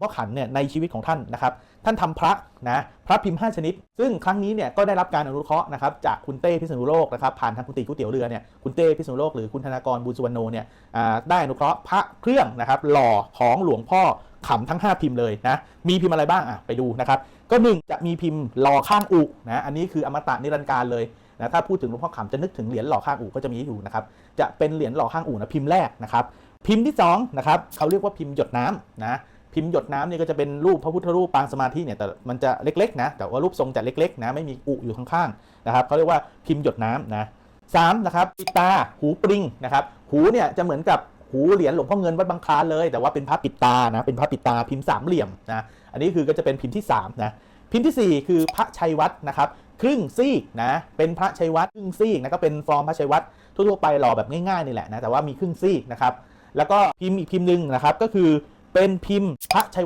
พ่อขันเนี่ยในชีวิตของท่านนะครับ ท่านทำพระนะพระพิมพ์ 5 ชนิด ซึ่งครั้งนี้เนี่ยก็ได้รับการอนุเคราะห์นะครับจากคุณเต้พิษณุโลกนะครับผ่านทางคุณตีก๋วยเตี๋ยวเรือเนี่ยคุณเต้พิษณุโลกหรือคุณธนากรบุญสุวรรณโนเนี่ยได้อนุเคราะห์พระเครื่องนะครับหล่อของหลวงพ่อขำทั้ง 5 พิมพ์เลยนะมีพิมพ์อะไรบ้างอะไปดูนะครับก็หนึ่งจะมีพิมพ์หล่อข้างอุนะอันนี้คืออมตะนิรันดร์การเลยนะถ้าพูดถึงหลวงพ่อขำจะนึกถึงเหรียญหล่อข้างอู่ก็จะมีอยู่นะครับจะเป็นเหรียญหล่อข้างอู่นะพิมพ์แรกนะครับพิมพ์ที่2นะครับเขาเรียกว่าพิมพ์หยดน้ำนะ พิมพ์หยดน้ำเนี่ยก็จะเป็นรูปพระพุทธรูปปางสมาธิเนี่ยแต่มันจะเล็กๆนะแต่ว่ารูปทรงจะเล็กๆนะไม่มีอุอยู่ข้างๆนะครับเขาเรียกว่าพิมพ์หยดน้ำนะสามนะครับปิดตาหูปริงนะครับหูเนี่ยจะเหมือนกับหูเหรียญหลวงพ่อเงินวัดบางคลานเลย แต่ว่าเป็นพระปิดตานะเป็นพระปิดตาพิมพ์สามเหลี่ยมนะอันนี้คือก็จะเป็นพิมพ์ที่3นะพิมพ์ทีสี่4 คือพระชัยวัดนะครับครึ่งซีกนะเป็นพระชัยวัดครึ่งซีกนะก็เป็นฟอร์มพระชัยวัดทั่วๆไปหล่อแบบง่ายๆนี่แหละนะแต่ว่ามีครึ่งซีกนะครับแล้วก็พิมพ์อีกพิมพ์หนึ่งนะครับก็คือ เป็นพิมพ์พระชัย